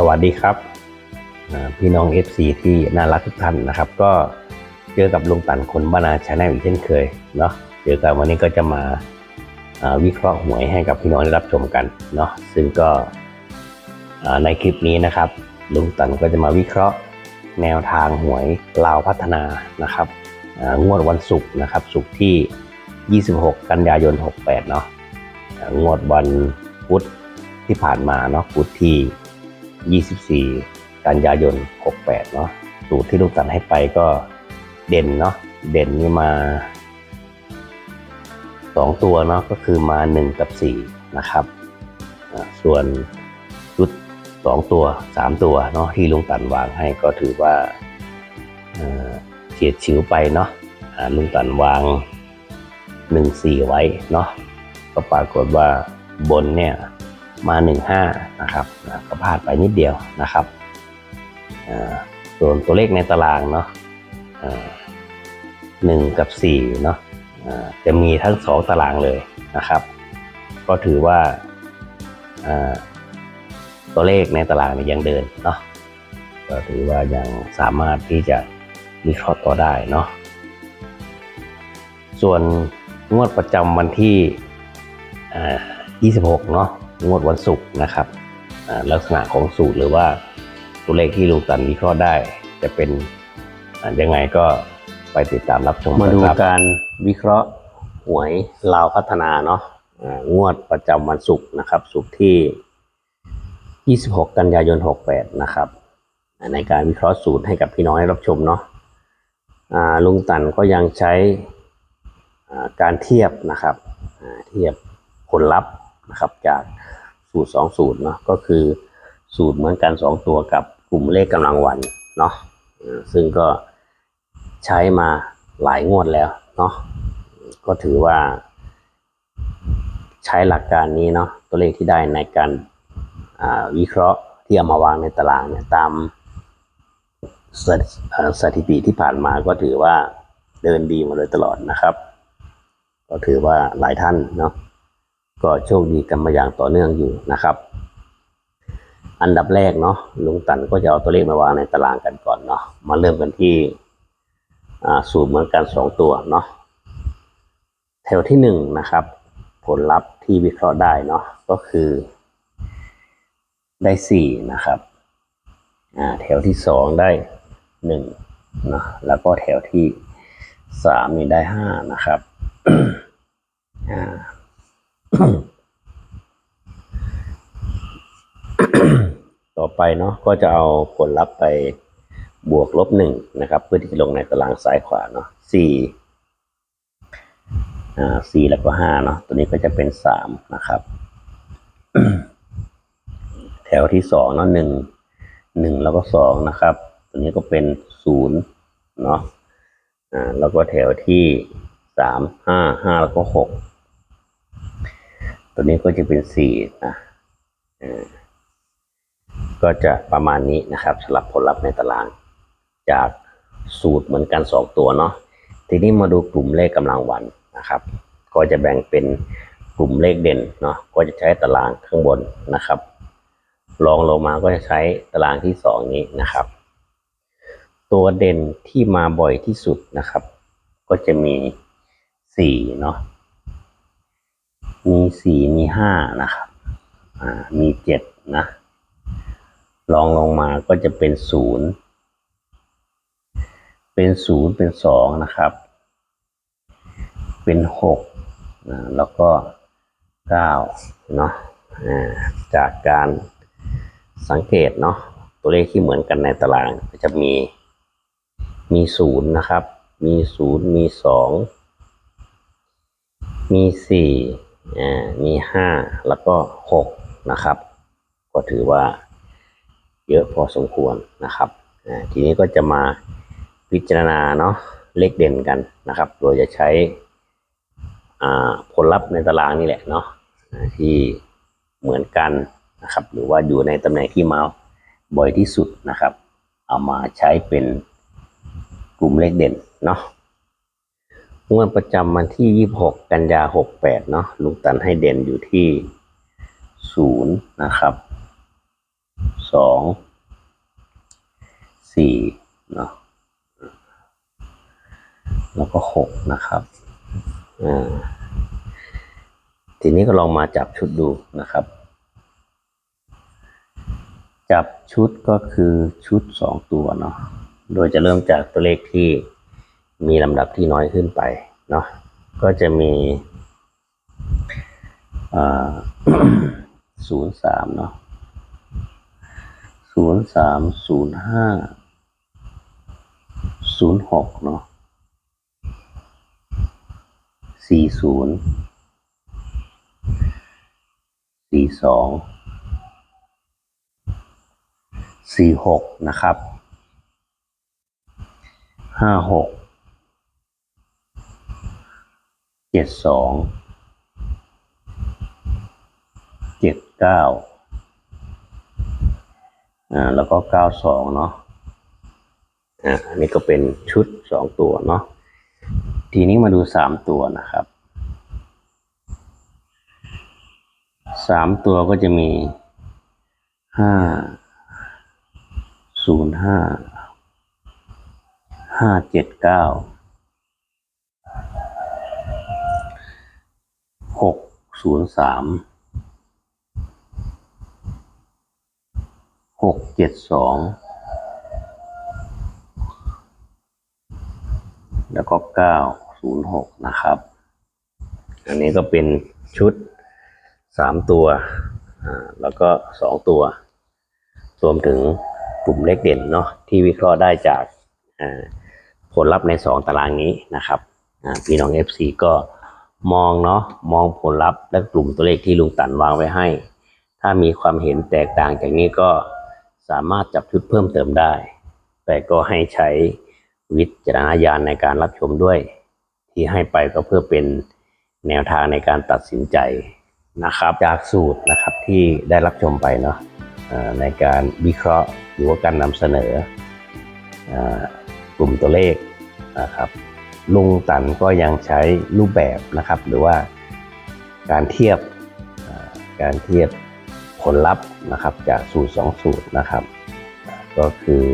สวัสดีครับ พี่น้อง FC ที่น่ารักทุกท่านนะครับ ก็เจอกับลุงตันคนบ้านาชาแนลอีกเช่นเคยเนาะเจอกันวันนี้ก็จะมาวิเคราะห์หวยให้กับพี่น้องได้รับชมกันเนาะซึ่งก็ในคลิปนี้นะครับ ลุงตันก็จะมาวิเคราะห์แนวทางหวยลาวพัฒนานะครับงวดวันศุกร์นะครับศุกร์ที่ 26 กันยายน 68 เนาะงวดวันพุธที่ผ่านมาเนาะพุธที่ 24 กันยายน 68 เนาะสูตรที่ลูกตัดให้ไปก็เด่นเนาะเด่นนี่มา 2 ตัวเนาะก็คือมา 1 กับ 4 นะครับ ส่วนชุด 2 ตัว 3 ตัวเนาะที่ลุงตันวางให้ก็ถือว่าเอ่อเฉียดฉิวไปเนาะลุงตันวาง 1 4 ไว้เนาะก็ปรากฏว่าบนเนี่ย มา 1 5 นะครับก็พลาดไปนิดเดียวนะครับส่วนตัวเลขในตารางเนาะหนึ่งกับ4เนาะจะมีทั้งสองตารางเลยนะครับ ก็ถือว่าตัวเลขในตารางยังเดินเนาะก็ถือว่ายังสามารถที่จะวิเคราะห์ต่อได้เนาะส่วนงวดประจำวันที่อ่า26 เนาะ งวดวันศุกร์นะครับลักษณะของสูตรหรือว่าตัวเลขที่ลุงตันวิเคราะห์ได้ จะเป็นยังไงก็ไปติดตามรับชมมาดูการวิเคราะห์หวยลาวพัฒนาเนาะงวดประจำวันศุกร์นะครับศุกร์ที่ 26 กันยายน 68 นะครับ ในการวิเคราะห์สูตรให้กับพี่น้องให้รับชมเนาะลุงตันก็ยังใช้การเทียบนะครับเทียบผลลัพธ์นะครับจาก สูตรสองสูตรเนาะก็คือสูตรเหมือนกันสองตัวกับกลุ่มเลขกำลังวันเนาะซึ่งก็ใช้มาหลายงวดแล้วเนาะก็ถือว่า ใช้หลักการนี้เนาะตัวเลขที่ได้ในการวิเคราะห์ที่เอามาวางในตารางเนี่ยตามสสถิติที่ผ่านมาก็ถือว่าเดินดีมาโดยตลอดนะครับ ก็ถือว่าหลายท่านเนาะ ก็โชคดีกันมาอย่างต่อเนื่องอยู่นะครับ อันดับแรกเนาะลุงตันก็จะเอาตัวเลขมาวางในตารางกันก่อนเนาะมาเริ่มกันที่สูตรเหมือนกันสองตัวเนาะแถวที่หนึ่งนะครับ ผลลัพธ์ที่วิเคราะห์ได้เนาะก็คือได้สี่นะครับอ่าแถวที่สองได้หนึ่งเนาะแล้วก็แถวที่สามนี่ได้ห้านะครับอ่า ต่อไปเนาะก็จะเอาผลลัพธ์ไปบวกลบหนึ่งนะครับ เพื่อที่จะลงในตารางซ้ายขวาเนาะสี่อ่าสี่แล้วก็ห้าเนาะตัวนี้ก็จะเป็นสามนะครับ แถวที่สองเนาะหนึ่งหนึ่งแล้วก็สองนะครับ ตัวนี้ก็เป็นศูนย์เนาะอ่าแล้วก็แถวที่สามห้าห้าแล้วก็หก ตัวนี้ก็จะเป็นสี่นะก็จะประมาณนี้นะครับสำหรับผลลัพธ์ในตาราง จากสูตรเหมือนกันสองตัวเนาะทีนี้มาดูกลุ่มเลขกำลังวันนะครับ ก็จะแบ่งเป็นกลุ่มเลขเด่นเนาะก็จะใช้ตารางข้างบนนะครับรองลงมาก็จะใช้ตารางที่สองนี้นะครับ ตัวเด่นที่มาบ่อยที่สุดนะครับ ก็จะมีสี่เนาะ มีสี่มีห้านะครับอ่ามีเจ็ดนะลองลงมาก็จะเป็นศูนย์เป็นศูนย์เป็นสองนะครับ เป็นหกนะแล้วก็เก้าเนาะอ่าจากการสังเกตเนาะตัวเลขที่เหมือนกันในตารางจะมีมีศูนย์นะครับ มีศูนย์มีสองมีสี่ มีห้าแล้วก็หกนะครับ ก็ถือว่าเยอะพอสมควรนะครับทีนี้ก็จะมาพิจารณาเนาะเลขเด่นกันนะครับ โดยจะใช้ผลลัพธ์ในตารางนี่แหละเนาะที่เหมือนกันนะครับ หรือว่าอยู่ในตำแหน่งที่มาบ่อยที่สุดนะครับ เอามาใช้เป็นกลุ่มเลขเด่นเนาะ งวดประจำวันที่ 26 กันยา 68 เนาะลุงตันให้เด่นอยู่ที่ 0 นะครับ 2 4 เนาะแล้วก็ 6 นะครับอ่าทีนี้ก็ลองมาจับชุดดูนะครับ จับชุดก็คือชุด 2 ตัวเนาะโดยจะเริ่มจากตัวเลขที่ มีลำดับที่น้อยขึ้นไปเนาะก็จะมีศูนย์สามเนาะศูนย์สามศูนย์ห้าศูนย์หกเนาะสี่ศูนย์สี่สองสี่หกนะครับห้าหก เจ็ดสองเจ็ดเก้าอ่าแล้วก็เก้าสองเนาะอ่าอันนี้ก็เป็นชุดสองตัวเนาะทีนี้มาดูสามตัวนะครับสามตัวก็จะมีห้าศูนย์ห้าห้าเจ็ดเก้า หกศูนย์สามหกเจ็ดสองแล้วก็เก้าศูนย์หกนะครับ อันนี้ก็เป็นชุดสามตัว แล้วก็สองตัว รวมถึงกลุ่มเลขเด่นเนาะที่วิเคราะห์ได้จากผลลัพธ์ในสองตารางนี้นะครับพี่น้อง FC ก็ มองเนาะมองผลลัพธ์และกลุ่มตัวเลขที่ลุงตันวางไว้ให้ ถ้ามีความเห็นแตกต่างจากนี้ก็สามารถจับชุดเพิ่มเติมได้ แต่ก็ให้ใช้วิจารณญาณในการรับชมด้วย ที่ให้ไปก็เพื่อเป็นแนวทางในการตัดสินใจนะครับ จากสูตรนะครับที่ได้รับชมไปเนาะในการวิเคราะห์หรือว่าการนำเสนอกลุ่มตัวเลขนะครับ ลุงตันก็ยังใช้รูปแบบนะครับ หรือว่าการเทียบการเทียบผลลัพธ์นะครับจากสูตรสองสูตรนะครับ ก็คือ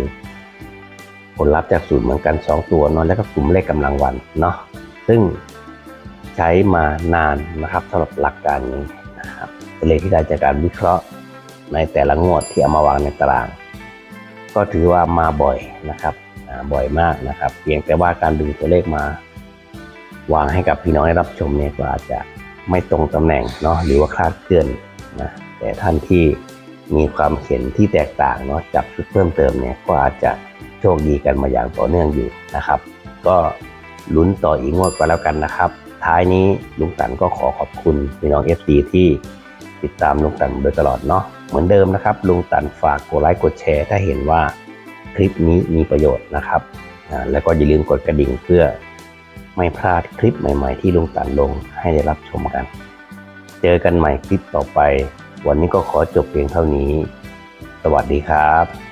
ผลลัพธ์จากสูตรเหมือนกัน 2 ตัวนาะแล้วก็กลุ่มเลขกำลังวันเนาะซึ่งใช้มานานนะครับสำหรับหลักการนี้นะครับเลขที่ได้จากการวิเคราะห์ในแต่ละงวดที่เอามาวางในตาราง ก็ถือว่ามาบ่อยนะครับ บ่อยมากนะครับ เพียงแต่ว่าการดึงตัวเลขมา วางให้กับพี่น้องได้รับชมเนี่ยก็อาจจะไม่ตรงตำแหน่งเนาะหรือว่าคลาดเคลื่อนนะแต่ท่านที่มีความเห็นที่แตกต่างเนาะจับชุดเพิ่มเติมเนี่ยก็อาจจะโชคดีกันมาอย่างต่อเนื่องอยู่นะครับ ก็ลุ้นต่ออีกงวดก็แล้วกันนะครับ ท้ายนี้ลุงตันก็ขอขอบคุณพี่น้อง FC ที่ติดตามลุงตันโดยตลอดเนาะเหมือนเดิมนะครับลุงตันฝากกดไลค์กดแชร์ถ้าเห็นว่า คลิปนี้มีประโยชน์นะครับ แล้วก็อย่าลืมกดกระดิ่งเพื่อไม่พลาดคลิปใหม่ ๆ ที่ลุงตันลงให้ได้รับชมกัน เจอกันใหม่คลิปต่อไป วันนี้ก็ขอจบเพียงเท่านี้ สวัสดีครับ